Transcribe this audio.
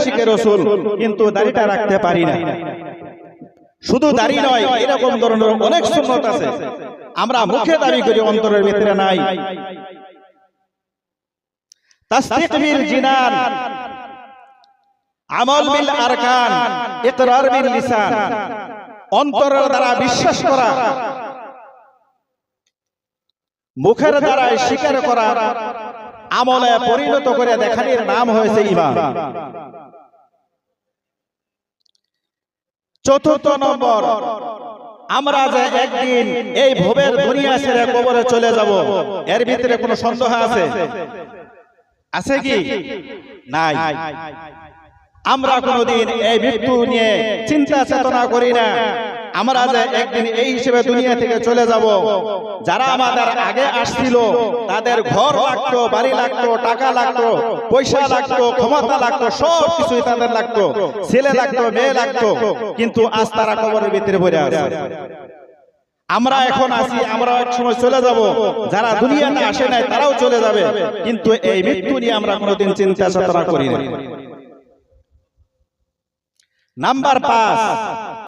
আশিকের রসুল, কিন্তু দাড়িটা রাখতে পারি না শুধু দাড়ি নয়, এরকম ধরনের অনেক সুন্নত আছে। আমরা মুখে দাবি করি, অন্তরের ভিতরে নাই। জিনান, আমল বিল আরকান, ইকরার বিল লিসান, অন্তরের দ্বারা বিশ্বাস করা, মুখের দ্বারা স্বীকার করা, আমলে পরিণত করে দেখানোর নাম হয়েছে ইমান। চতুর্থ নম্বর। আমরা যে একদিন এই ভবের দুনিয়া ছেড়ে কবরে চলে যাব, এর ভিতরে কোনো সন্দেহ আছে? আছে কি? নাই। আমরা কোনোদিন এই মৃত্যু নিয়ে চিন্তা চেতনা করি না। আমরা যে একদিন এই হিসেবে দুনিয়া থেকে চলে যাব। যারা আমাদের আগে আসছিল তাদের ঘর লাগতো বাড়ি লাগতো টাকা লাগতো পয়সা লাগতো ক্ষমতা লাগতো সব কিছুই তাদের লাগতো। ছেলে লাগতো মেয়ে লাগতো কিন্তু আজ তারা কবরের ভিতরে পড়ে আছে। আমরা এখন আছি আমরা এক সময় চলে যাব। যারা দুনিয়াতে আসে নাই তারাও চলে যাবে। কিন্তু এই মৃত্যু নিয়ে আমরা কোনোদিন চিন্তা চেতনা করি না নাম্বার পাঁচ।